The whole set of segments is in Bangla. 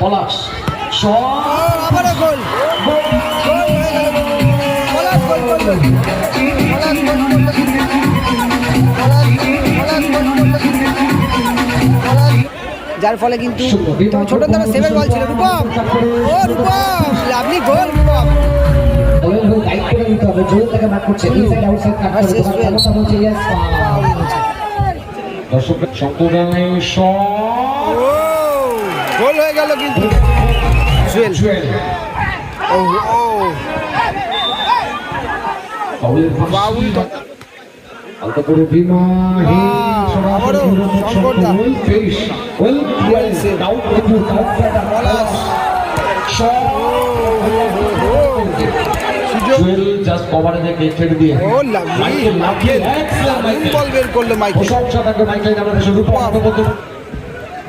পলাশ। যার ফলে কিন্তু ছোট দ্বারা সেভেন বল ছিল। রূপম। ও রূপম লাভলি গোল রূপম। বলেন হয়ে কিন্তু জুয়েল ও ও বাউল আবারও শঙ্করদা। পলাশ বল বের করল মাইকেল প্রশংসা থাকে মাইকেল আমাদের শুধু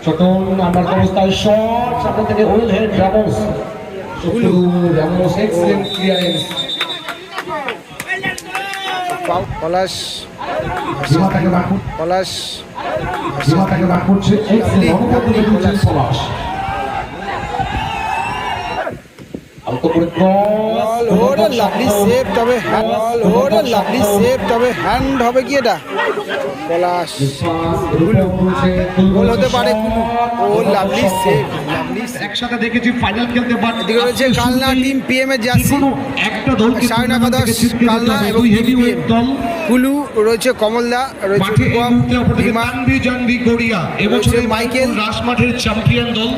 ছোটন আমার অবস্থায় শট। সামনে থেকে well head Ramos. Ramos excellent clearance Palash Palash. তাকে বাক করছে। পলাশ আলতো করে লাভলি সেভ তবে হ্যান্ড বল লাভলি সেভ তবে হ্যান্ড হবে কি এটা? পলাশ। গোল হতে পারে ও লাভলি সেভ লাভলি একসাথে দেখেছি ফাইনাল খেলতে পারে। এদিকে রয়েছে কালনা টিম পিএম এর জার্সি। একটা দলকে সাড়ে দশ কালনা এবং দল কুলু রয়েছে কমলদা রয়েছে মাইকেল। রাস চ্যাম্পিয়ন দল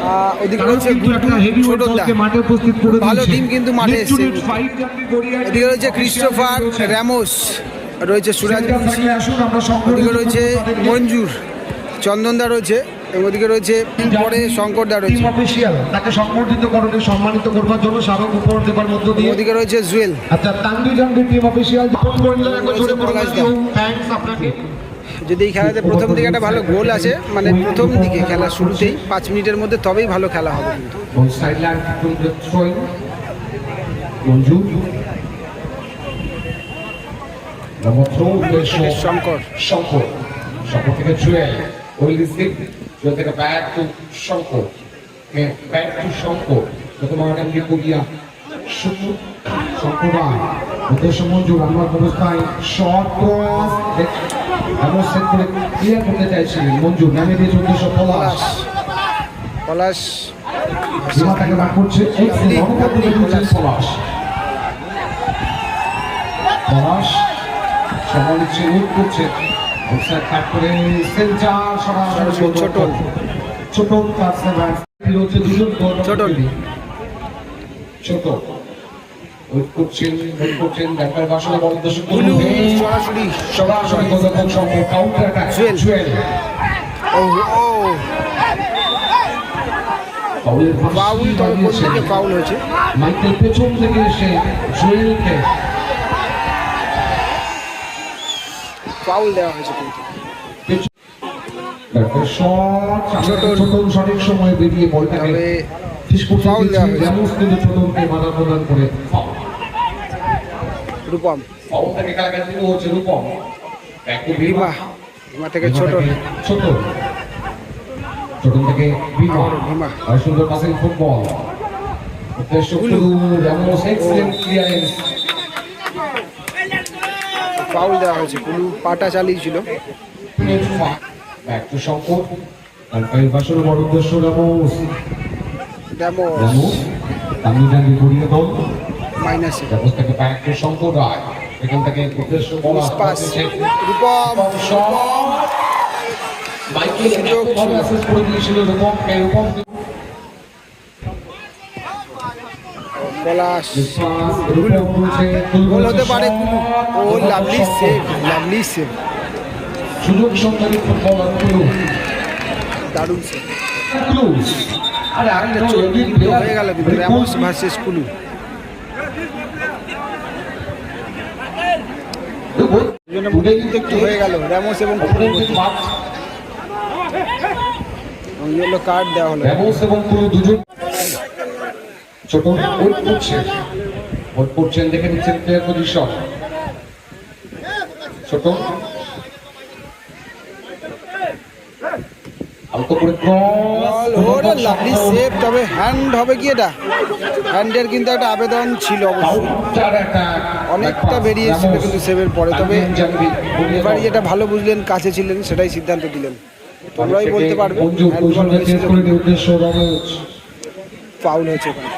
ওদিকে রয়েছে ভালো। টিম কিন্তু মাঠে এসছে। এদিকে রয়েছে ক্রিস্টোফার র্যামোস রয়েছে সুরাজ ওদিকে রয়েছে মঞ্জুর চন্দনদা রয়েছে এবং ওদিকে রয়েছে পরে শঙ্করদা রয়েছে। অফিসিয়াল তাকে সংবর্ধিত করবে সম্মানিত করবার জন্য স্মারক উপহার দেবার মধ্য দিয়ে। ওদিকে রয়েছে জুয়েল। আচ্ছা Tanvi Janvi team official phone করলেন একবার জোরে থ্যাঙ্কস আপনাকে। যদি এই খেলাতে প্রথম দিকে একটা ভালো গোল আছে মানে প্রথম দিকে খেলা শুরুতেই পাঁচ মিনিটের মধ্যে তবেই ভালো খেলা হবে কিন্তু। শঙ্কর শঙ্কর শঙ্কর থেকে জুয়েল উইল জুয়েল থেকে back to Shankar back to Shankar প্রথম আগামী কুলিয়া শূন্য শঙ্কর রায় উদ্দেশ্য মঞ্জু আমার অবস্থায় শর্ট ক্রস এমন সেট করে ক্লিয়ার করতে চাইছিলেন। মঞ্জু নামে দিয়েছে উদ্দেশ্য পলাশ। পলাশ। সীমা তাকে বাক করছে পলাশ। পলাশ সমালোচনা করছে। ছোট করছেন করছেন ব্যাপার বাসনে বল কুলু সরাসরি সরাসরি। গোলরক্ষক সঙ্গে কাউন্টার অ্যাটাক জুয়েল। জুয়েল। ও ও। বাউল তবে কোন থেকে ফাউল হয়েছে? মাইকেল পেছন থেকে এসে জুয়েলকে ফাউল দেওয়া হয়েছে কিন্তু। সঠিক সময়ে বেরিয়ে বলটাকে তবে ফিস ফাউল দেওয়া হয়েছে। র্যামোস কিন্তু ছোটনকে মাথা প্রদান করে রূপম। ফাউল থেকে হচ্ছে রূপম। ভীমা বিমা ভীমা থেকে ছোট। ছোট থেকে ভীমা। সুন্দর পাসিং ফুটবল উদ্দেশ্য Kulu. Kulu excellent clearance foul দেওয়া হয়েছে কুলু পাটা চালিয়েছিল? মাইনাসে এখান থেকে উদ্দেশ্য বলা পাস হচ্ছে। রূপম। মাইকেল একভাবে অ্যাসেস করে দিয়েছিল রূপমকে। রূপম পলাশ গোল হতে পারে ও লাভলি সেভ লাভলি সেভ দারুণ সেভ হয়ে গেল কিন্তু র্যামোস ভার্সেস কুলু একটু হয়ে গেল র্যামোস এবং ইয়েলো কার্ড দেওয়া হলো। র্যামোস এবং কুলু দুজন। ছোট করছেন করছেন দেখে নিচ্ছেন প্লেয়ার পজিশন ছোট। করে ক্রস ওরে লাভলি সেভ তবে হ্যান্ড হবে কি এটা? হ্যান্ডের কিন্তু একটা আবেদন ছিল অবশ্যই। অনেকটা বেরিয়ে এসেছিল কিন্তু সেভের পরে। তবে এবারে যেটা ভালো বুঝলেন কাছে ছিলেন সেটাই সিদ্ধান্ত দিলেন। তোমরাই বলতে পারবে ফাউল হয়েছে ওখানে।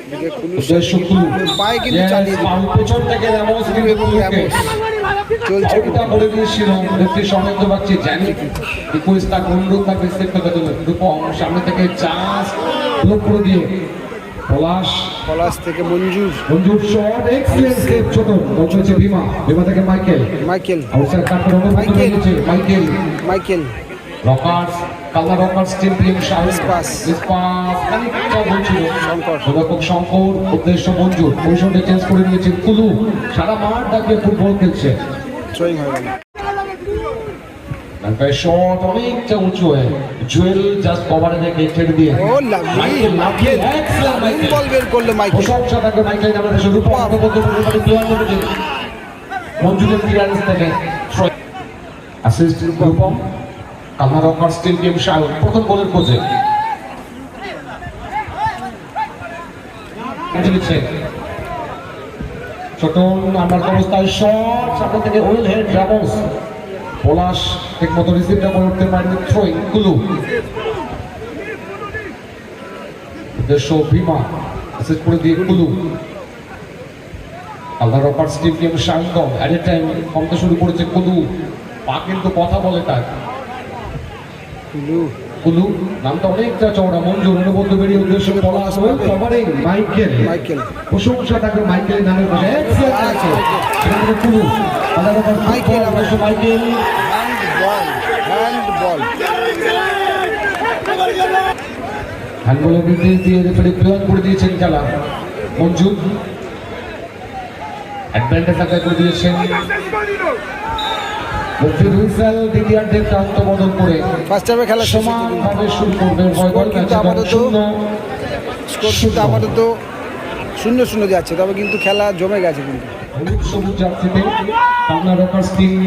এদিকে কুলু উদ্দেশ্য কুলু পায়ে কিন্তু চালিয়ে চলছে। দিয়েছিল দেখতে পাচ্ছি জানি। রিকোয়েস্ট তাকে অনুরোধ দেবে। রূপম সামনে থেকে চান্স ব্লক দিয়ে পলাশ। পলাশ থেকে Manjur. Manjur shot excellent save ছোট। পৌঁছেছে ভীমা ভীমা থেকে Michael. Michael. Outside Michael. Michael. Michael. Rockers Kalna Rockers champion Shahid ইস্পাস। ইস্পাস খানিকটা বলছিল। শঙ্কর। শঙ্কর উদ্দেশ্য মঞ্জুর। পজিশনটা চেঞ্জ করে নিয়েছেন কুলু। সারা মাঠ ডাকিয়ে ফুটবল খেলছে। হয়ে গেল। শট অনেকটা উঁচু হয়ে। জুয়েল জাস্ট কভারে দেখে ছেড়ে দিয়ে। ও লাভলি মাইকেল লাফিয়ে excellent মাইকেল। বল বের করল মাইকেল প্রশংসা থাকবে মাইকেল নামের দেশে রূপম আত্মবদ্ধ পরিমাণে ক্লিয়ার করেছে মঞ্জুরের ক্লিয়ারেন্স থেকে অ্যাসিস্ট রূপম কান্না রকার স্টিল গেম প্রথম কোচে দিচ্ছে। ছোট নাম্বার অবস্থায় শট সামনে থেকে ওয়েল হেড রামোস পলাশ ঠিক মতো রিসিভটা করে উঠতে পারেনি থ্রোয়িং কুলু। উদ্দেশ্য ভীমা অ্যাসিস্ট করে দিয়ে কুলু। আল্লাহ রপার স্টিভ গেম শায়ন অ্যাট এ টাইম কমতে শুরু করেছে কুলু। পা কিন্তু কথা বলে তার। কুলু। কুলু নামটা অনেকটা চওড়া মঞ্জুর অনুবন্ধ বেরিয়ে উদ্দেশ্য বলা আসবে কভারিং মাইকেল মাইকেল প্রশংসা থাকবে মাইকেলের নামের পাশে। আছে। সেখান Kulu Michael Michael Michael hand ball hand হ্যান্ডবলের নির্দেশ দিয়ে রেফারি প্লেয়ার করে দিয়েছেন খেলা। মঞ্জু। অ্যাডভান্টেজ আদায় করে দিয়েছেন। মুফিদ হুইসেল দ্বিতীয়ার্ধের প্রান্ত বদল করে ফার্স্ট হাফে খেলা। সমানভাবে শুরু করবে উভয় কিন্তু আপাতত- স্কোর কিন্তু আপাতত শূন্য শূন্য যাচ্ছে তবে কিন্তু খেলা জমে গেছে কিন্তু। হলুদ সবুজ জার্সিতে পাবনা রকার্স টিম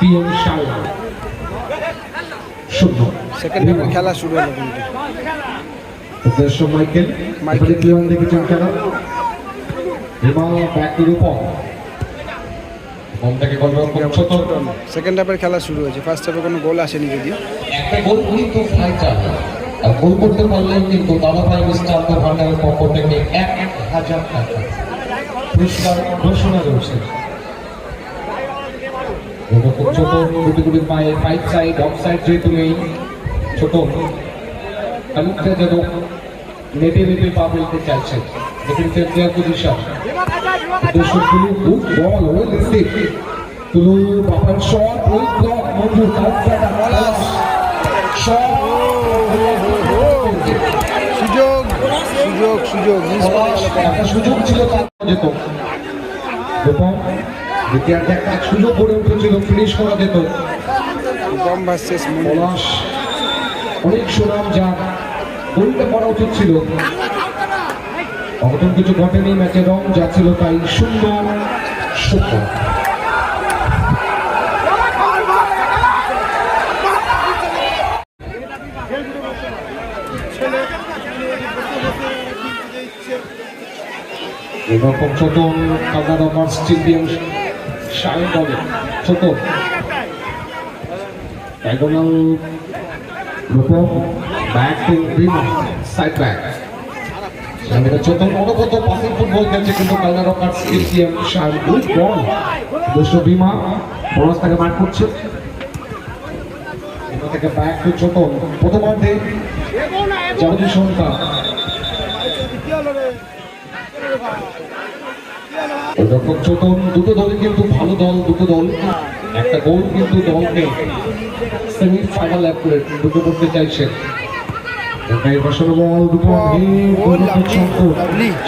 পিএম শাল শূন্য। সেকেন্ড হাফে খেলা শুরু হলো কিন্তু। উদ্দেশ্য মাইকেল। মাইকেল। প্লেয়ার দেখেছেন খেলা। হিমাল ব্যাক টু গোলরক্ষক সেকেন্ড হাফের খেলা শুরু হয়েছে। ফার্স্ট হাফে কোনো গোল আসেনি যদিও। একটা গোল কিন্তু আর গোল করতে পারলেন কিন্তু দাদা ভাই মিস্টার ভান্ডারের পক্ষ থেকে এক এক হাজার টাকা। পুরস্কার ঘোষণা রয়েছে। ছোট পায়ে ফাইভ সাইড অফ সাইড যেহেতু নেই ছোট। খানিকটা যেন নেটে নেটে পা ফেলতে চাইছে দেখে নিচ্ছেন প্লেয়ার পজিশন উদ্দেশ্য Tulu good ball well receive তুলু বাপার শট ওয়েল ব্লক মঞ্জুর কাউন্টার বলাস শট সুযোগ সুযোগ সুযোগ সুযোগ ছিল যেত। এবং একটা সুযোগ গড়ে উঠেছিল ফিনিশ করা যেত। অনেক সুনাম যার। গোলটা করা উচিত ছিল। অঘটন কিছু ঘটেনি, ম্যাচের রং যা ছিল তাই শূন্য। শূন্য। এরকম ছোট কানাডা মার্চ স্টেডিয়াম সাই বলে। ছোট। Diagonal Rupam back side back. সেখানে ছোট অনবদ্য পাসিং ফুটবল খেলছে, কিন্তু Kalna rocker stadium Sai good Bima, bonus তাকে মার করছে। বিমা থেকে ব্যাক টু ছোট যাবতীয় সংখ্যা। ওরকম ছোট দুটো দলই কিন্তু ভালো দল, দুটো দল। একটা গোল কিন্তু দলকে সেমিফাইনাল অ্যাপ করে ঢুকে পড়তে চাইছে। বসানো বল.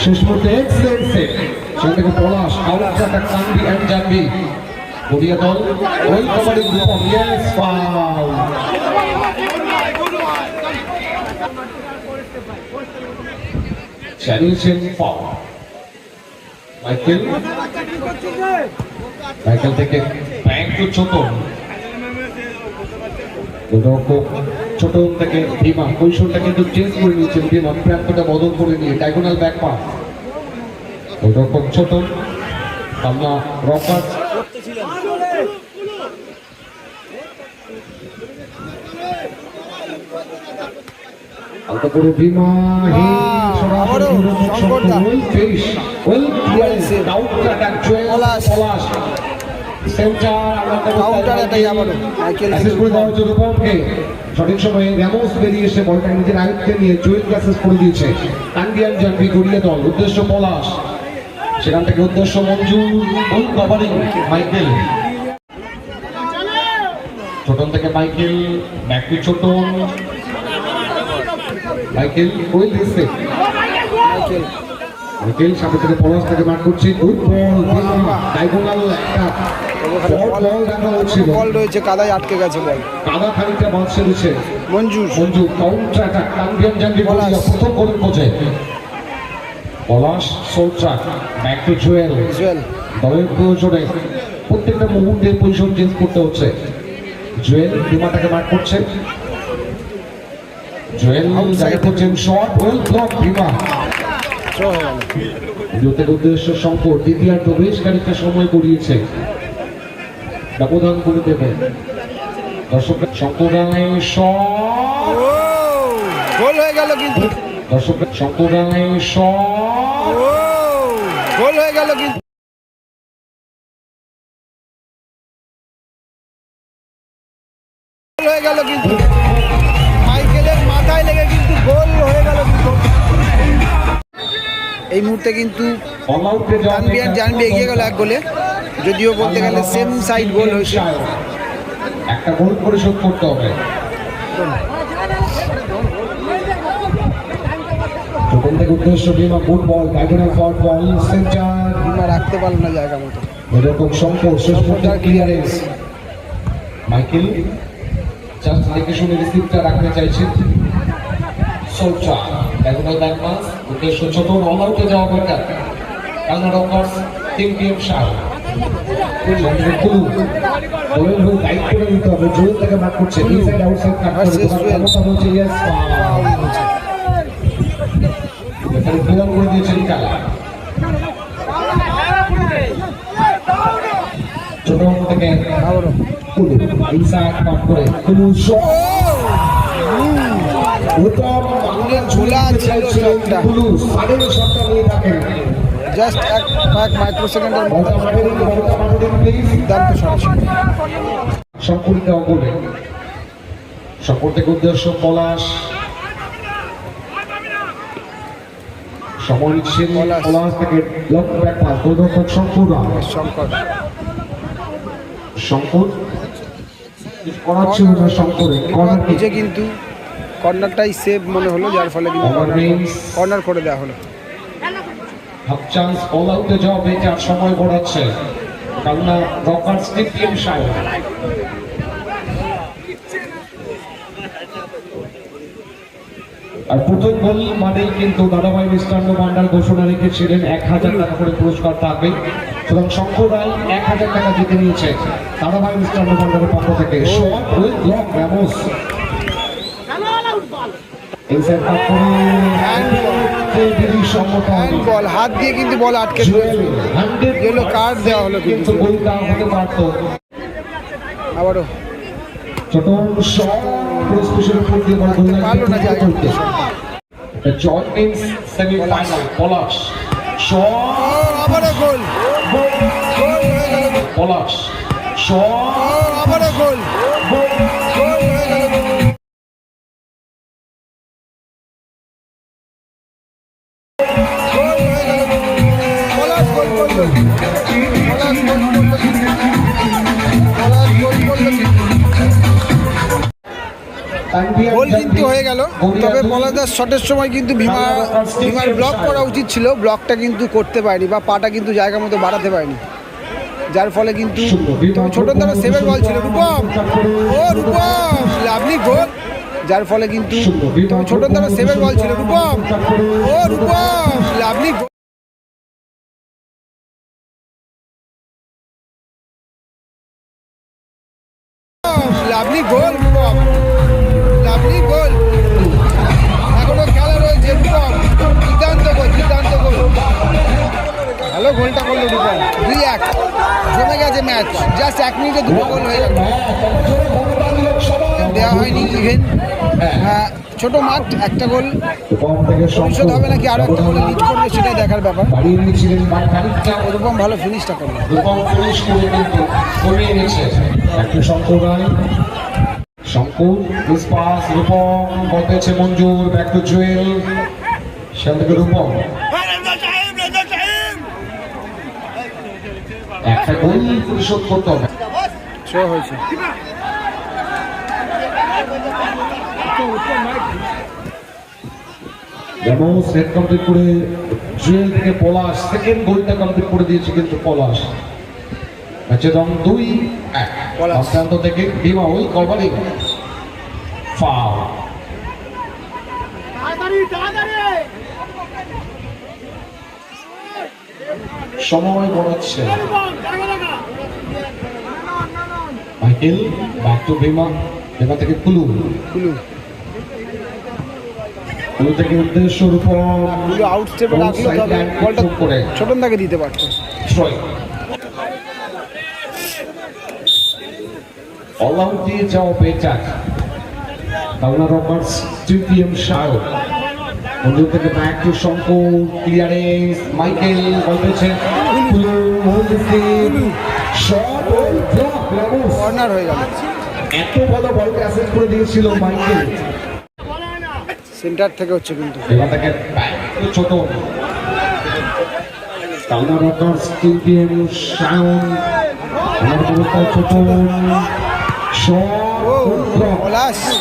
শেষ মুহূর্তে এক্সেলেন্ট সেট সেখান থেকে Palash counter attack Kandi and Janvi Gariya দল ওই kabaddi group of yes foul চালিয়েছেন ফাউল মাইকেল মাইকেল থেকে ব্যাংক ছোট গোলরক্ষক ছোট থেকে ভীমা কৈশোরটা কিন্তু চেঞ্জ করে নিয়েছেন ভীমা প্রান্তটা বদল করে নিয়ে ডায়াগোনাল ব্যাক পা গোলরক্ষক ছোট কামনা রকার আলতো করে ভীমা হে আবারও শঙ্করদা। Well fish well Well saved. Counter attack Jewel Palash. সঠিক সময়ে র্যামোস বেরিয়ে এসে বলটা নিজের আয়ত্তে নিয়ে জুয়েল অ্যাসিস্ট করে দিয়েছে। কান্ডিয়ান জানবি গড়িয়ে দল উদ্দেশ্য পলাশ। সেখান থেকে উদ্দেশ্য মঞ্জু ওই কভারিং মাইকেল ছোটন থেকে Michael back to Chhoton. Michael ওই দিচ্ছে মাইকেল মিকেল সামনে থেকে পলাশ থেকে মার করছে। গুড বল ডায়াগোনাল একটা বল রয়েছে কাদায় আটকে গেছে বল কাদা খানিকটা সেরেছে মঞ্জু মঞ্জু কাউন্টার অ্যাটাক পলাশ। প্রথম কোচে পলাশ সোলট্রাক ব্যাক টু জুয়েল জুয়েল দলের প্রয়োজনে প্রত্যেকটা মুহূর্তে পজিশন চেঞ্জ করতে হচ্ছে। জুয়েল বিমাটাকে মার করছে। জুয়েল জায়গা করছেন শর্ট ওয়েল ব্লক বিমা গেল উদ্দেশ্য দ্বিতীয়ার্ধ বেশ খানিকটা সময় গড়িয়েছে। ব্যবধান করে দর্শক শঙ্করায় গোল হয়ে গেল কিন্তু। দর্শক শঙ্করায় গোল হয়ে গেল কিন্তু। হয়ে গেল কিন্তু। মাইকেলের মাথায় লেগে কিন্তু গোল হয়ে এই মুহূর্তে কিন্তু জানবিয়ান জানবি এগিয়ে গেল এক গোলে। যদিও বলতে গেলে সেম সাইড গোল হয়েছে। একটা গোল পরিশোধ করতে হবে। প্রথম থেকে উদ্দেশ্য বিমা ফুটবল ডায়াগোনাল ফট বল সেন্টার। রাখতে পারল না জায়গা মতো। এরকম সংকট শেষ পর্যন্ত ক্লিয়ারেন্স মাইকেল জাস্ট দেখে শুনে রিসিভটা রাখতে চাইছেন। সোলচা ডায়াগোনাল ব্যাক পাস উদ্দেশ্য ছোট অল আউটে যাওয়া দরকার। কালনা রকার্স তিন পিএম শাহ কুলু বলেন হয়ে দায়িত্ব করে নিতে হবে জোর থেকে মার করছে। ইনসাইড আউটসাইড কাট করে Versus তোমার Wales. ক্ষমতা বলছে ইয়েস এখানে প্রদান করে দিয়েছেন কালা ছোট থেকে কুলু ইনসাইড কাট করে কুলু শট ঝোলা ছিল নিয়ে জাস্ট এক কয়েক মাইক্রো সেকেন্ডের সম্পূর্ণ সকল থেকে উদ্দেশ্য পলাশ। থেকে লক্ষ্য ব্যাক পাস। গোলরক্ষক শঙ্কুরা সংকট শঙ্কুর। করাচ্ছিল না শঙ্করে কর্নার কিক কিন্তু কর্নারটাই সেভ মনে হলো যার ফলে কিন্তু কর্নার করে দেওয়া হলো। হাফ চান্স আউটে যাওয়া সময় গড়াচ্ছে। কালনা রকার্স টিপিএম সাহেব আর প্রথম গোল মানেই কিন্তু দাদাভাই মিষ্টান্ন ভান্ডার ঘোষণা রেখেছিলেন এক হাজার টাকা করে পুরস্কার থাকবে। সুতরাং শঙ্কর রায় এক হাজার টাকা জিতে নিয়েছে। দাদাভাই মিষ্টান্ন ভান্ডারের পক্ষ থেকে। উইথ ব্লক ইনসাইড কাট করে দিদি সম্মত হ্যান্ড বল হাত দিয়ে কিন্তু বল আটকে Yellow card দেওয়া হলো কিন্তু। আবারও। পারল না পলাশ আবারও গেল। পলাশ আবারও গোল। গোল কিন্তু হয়ে গেল। তবে পলাদাস শটের সময় কিন্তু ভীমা ভীমার ব্লক করা উচিত ছিল। ব্লকটা কিন্তু করতে পারেনি বা পাটা কিন্তু জায়গা মতো বাড়াতে পারেনি। যার ফলে কিন্তু ছোট দ্বারা সেভের বল ছিল। রূপম! ও রূপম! Lovely goal! যার ফলে কিন্তু ছোট দ্বারা সেভের বল ছিল। রূপম! ও Rupam! Lovely lovely goal Rupam lovely goal এখনও খেলা রয়েছে রূপম দুর্দান্ত গোল দুর্দান্ত গোল ভালো গোলটা করল রূপম দুই এক। জমে গেছে ম্যাচ। জাস্ট এক মিনিটে দুটো গোল হয়ে গেল। দেওয়া হয়নি ইভেন হ্যাঁ ছোট মাঠ একটা গোল। ভবিষ্যৎ হবে নাকি আরও একটা গোলে লিড করবে সেটাই দেখার ব্যাপার। মাঠ ভালো ফিনিশটা করল। রূপম ফিনিশ করে কিন্তু কমিয়ে নিচ্ছে একটু শঙ্কর রায় শঙ্কর মিস রূপম বল মঞ্জুর ব্যাক টু জুয়েল সেখান থেকে রূপম একটা গোল পরিশোধ করতে হবে। হয়েছে। যেমন সেট কমপ্লিট করে জুয়েল থেকে পলাশ সেকেন্ড গোলটা কমপ্লিট করে দিয়েছে কিন্তু পলাশ ম্যাচে রং দুই এক। থেকে বিমা ওই কভারিং ফাউল সময় গড়াচ্ছে। মাইকেল ব্যাক টু বিমা থেকে কুলু। কুলু। থেকে উদ্দেশ্য রূপম আউট স্টেপে তবে বলটা ছোটন দাকে দিতে পারতো। Troy. All-out দিয়ে যাওয়া বেটার কাউনা রবার্টস তৃতীয় সায় মঞ্জুর থেকে back to Shankar clearance Michael ball পেয়েছেন Kulu shot block Ramos corner হয়ে গেল। এত ভালো বলকে অ্যাসেস করে দিয়েছিল মাইকেল। সেন্টার থেকে হচ্ছে কিন্তু।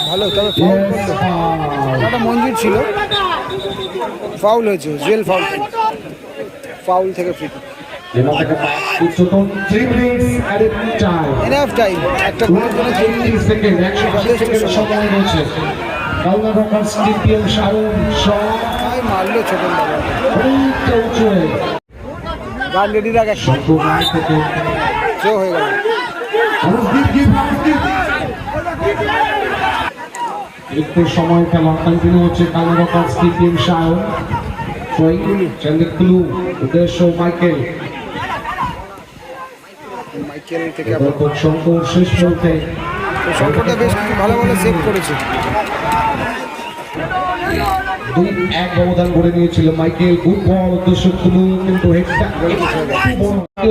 ভালো তবে করল। মঞ্জুর ছিল। ফাউল হয়েছে জুয়েল ফাউল ফাউল থেকে ফ্রি টাইম এনাফ টাইম একটা সময় রয়েছে। কাউনা রবার্টস তৃতীয় সায়ন শট মারলো হয়ে গান রেডি রাখ হয়ে গেল। একটু সময় খেলা কন্টিনিউ হচ্ছে কালারকার স্টিফিন শায়ন চন্দ্রকুলু উদ্দেশ্য মাইকেল। মাইকেল থেকে শঙ্কর শেষ মুহূর্তে শঙ্করটা বেশ কিছু ভালো ভালো সেভ করেছে। দুই এক ব্যবধান করে নিয়েছিল মাইকেল। গুড বল উদ্দেশ্য কুলু কিন্তু হেডটা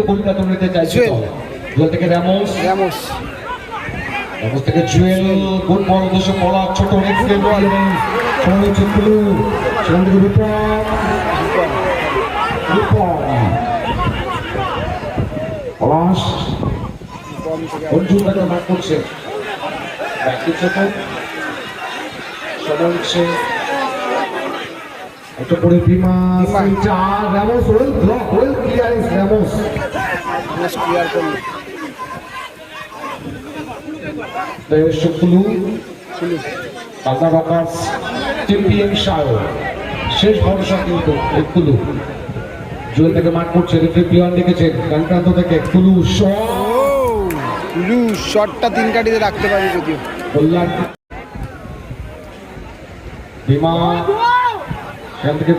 গোলটা তো নিতে চাইছে। গোল থেকে র্যামোস। র্যামোস। র্যামোস থেকে জুয়েল। গুড বল উদ্দেশ্য বলা ছোট এক্সিলেন্ট বল। কুলু সেখান থেকে রূপম রূপম পলাশ। অর্জুন তাকে মার করছে। ব্যাকি ছোট সময় হচ্ছে একটা করে Bhima well block well clearance clear করল রকার্স সায়ো শেষ ভরসা কিন্তু কুলু জুয়েল থেকে মাঠ করছে রেফারি প্লেয়ার দেখেছেন থেকে কুলু শট ও লু শটটা তিন কাটিতে রাখতে পারি যদিও। এখান থেকে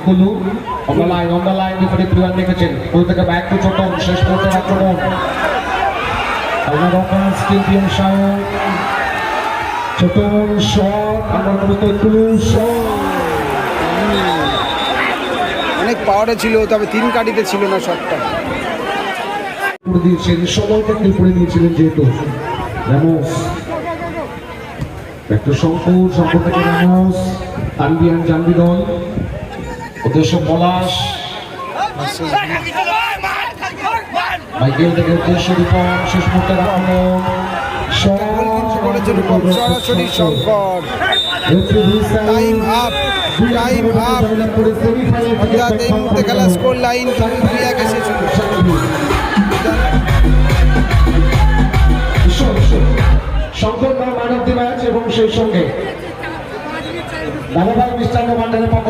দেখেছেন। থেকে ব্যাক টু ছোটন শেষ আক্রমণ শট আমার শট অনেক পাওয়ারে ছিল তবে তিন কাটিতে ছিল না শটটা। করে দিয়েছেন সময়টা কেউ করে দিয়েছিলেন যেহেতু। র্যামোস একটা শঙ্কুর শঙ্কুর থেকে র্যামোস তানবিয়ান জানবিদল উদ্দেশ্য পলাশ মাইকেল থেকে উদ্দেশ্য রূপম শেষ মুহূর্তে খুব সরাসরি Shankar time up time up অর্থাৎ এই মুহূর্তে খেলা স্কোর লাইন দুই একে শেষ শঙ্কর বা মানব দি আছে এবং সেই সঙ্গে দাদাভাই মিষ্টান্ন ভান্ডারের পক্ষ